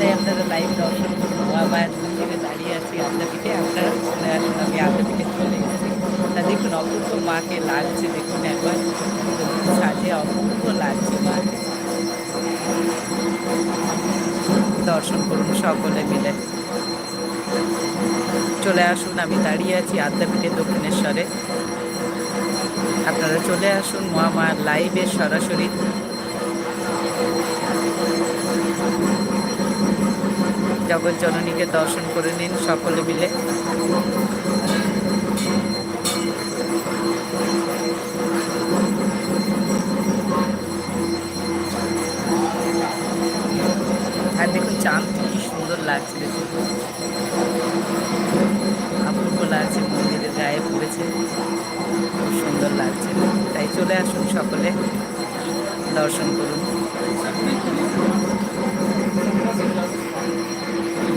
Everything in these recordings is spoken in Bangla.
তাই আপনারা লাইভ দর্শন করুন মায়ের মন্দিরে দাঁড়িয়ে আছি আদ্যাপীঠে আপনারা চলে আসুন আমি আদ্যাপীঠে চলে এসেছি। তা দেখুন, অপূর্ব মাকে লাগছে, দেখুন একবার। সাজে অপূর্ব লাগছে মাকে। দর্শন করুন সকলে মিলে। চলে আসুন, আমি দাঁড়িয়ে আছি আদ্যাপীঠে দক্ষিণেশ্বরে। আপনারা চলে আসুন মহামায়ার লাইভে সরাসরি। জগৎ জননীকে দর্শন করে নিন সকলে মিলে। আর দেখুন, চাঁদ কি সুন্দর লাগছে দেখুন। অপূর্ব লাগছে মন্দিরের গায়ে পড়েছে। খুব সুন্দর লাগছে। তাই চলে আসুন সকলে, দর্শন করুন।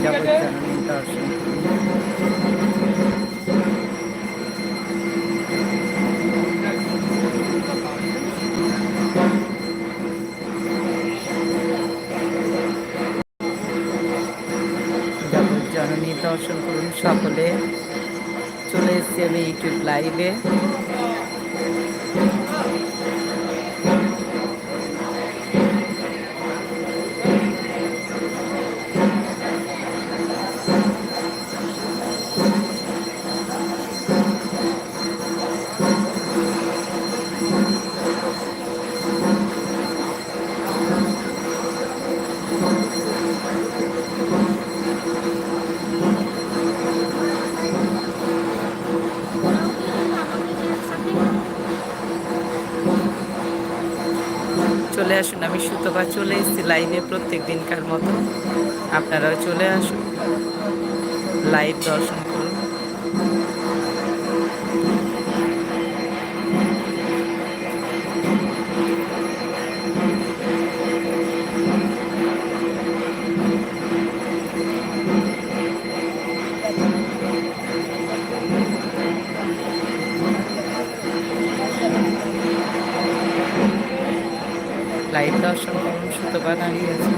জগৎ দর্শন করুন। সকলে চলে এসেছি আমি ইউটিউব লাইভে চলে আসুন, আমি সুতোবা চলে এসেছি লাইনে প্রত্যেক দিনকার মতো। আপনারাও চলে আসুন। লাইভ দর্শন করুন। লাইভ দর্শন করুন সুতপা দাঁড়িয়ে আছে।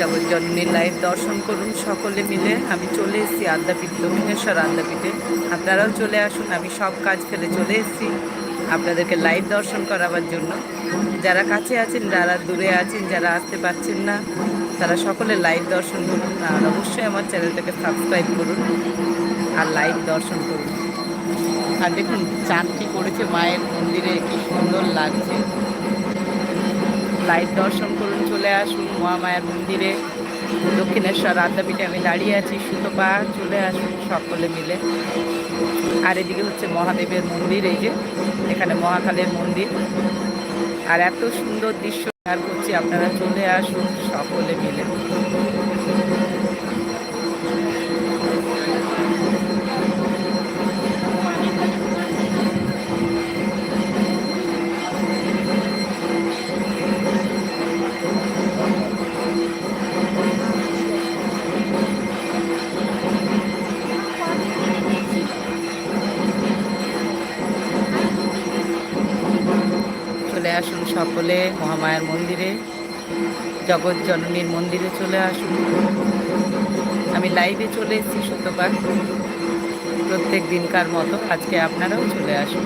জগজ্জননীর লাইভ দর্শন করুন সকলে মিলে। আমি চলে এসেছি আদ্যাপীঠ, দক্ষিণেশ্বর আদ্যাপীঠে। আপনারাও চলে আসুন, আমি সব কাজ ফেলে চলে এসেছি আপনাদেরকে লাইভ দর্শন করাবার জন্য। যারা কাছে আছেন, যারা দূরে আছেন, যারা আসতে পারছেন না, তারা সকলে লাইভ দর্শন করুন আর অবশ্যই আমার চ্যানেলটাকে সাবস্ক্রাইব করুন আর লাইভ দর্শন করুন। আর দেখুন, চাঁদটি পড়েছে মায়ের মন্দিরে, কি সুন্দর লাগছে। লাইভ দর্শন করুন, চলে আসুন মহামায়ার মন্দিরে। দক্ষিণেশ্বর আদ্যাপীঠে আমি দাঁড়িয়ে আছি, সুতো পা, চলে আসুন সকলে মিলে। আর এদিকে হচ্ছে মহাদেবের মন্দির, এই যে এখানে মহাকালের মন্দির। আর এত সুন্দর দৃশ্য শেয়ার করছি, আপনারা চলে আসুন সকলে মিলে। সকলে মহামায়ার মন্দিরে, জগৎ জননীর মন্দিরে চলে আসুন। আমি লাইভে চলে এসেছি শতবার প্রত্যেক দিনকার মতো আজকে আপনারাও চলে আসুন।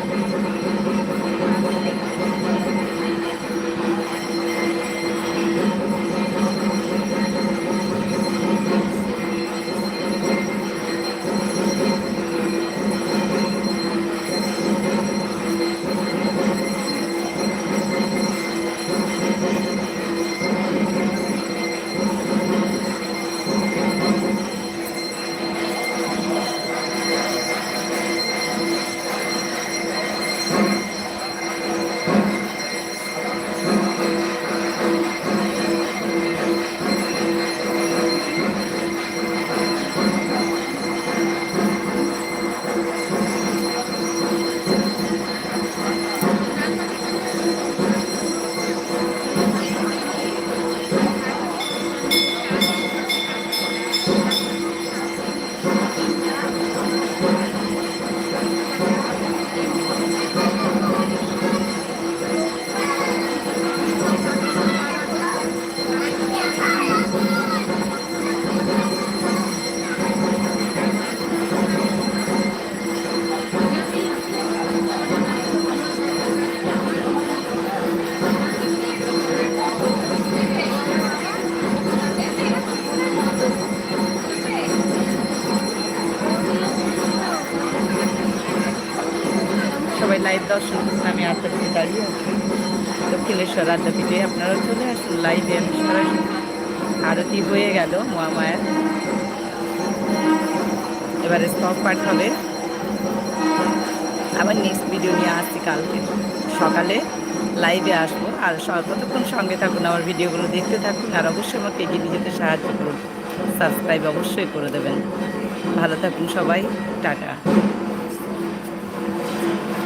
লাইভ দর্শন করুন আমি আদ্যাপীঠে দাঁড়িয়ে আছি। দক্ষিণেশ্বর আদ্যাপীঠে আপনারাও চলে আসুন লাইভে আমি সরাসরি আরতি হয়ে গেল মহামায়ার। এবারে স্টক পাঠ হবে। আবার নেক্সট ভিডিও নিয়ে আসছি কালকে। সকালে লাইভে আসব। আর কতক্ষণ সঙ্গে থাকুন, আমার ভিডিওগুলো দেখতে থাকুন। আর অবশ্যই আমাকে এগিয়ে নিয়ে যেতে সাহায্য করুন। সাবস্ক্রাইব অবশ্যই করে দেবেন। ভালো থাকুন সবাই। টাটা।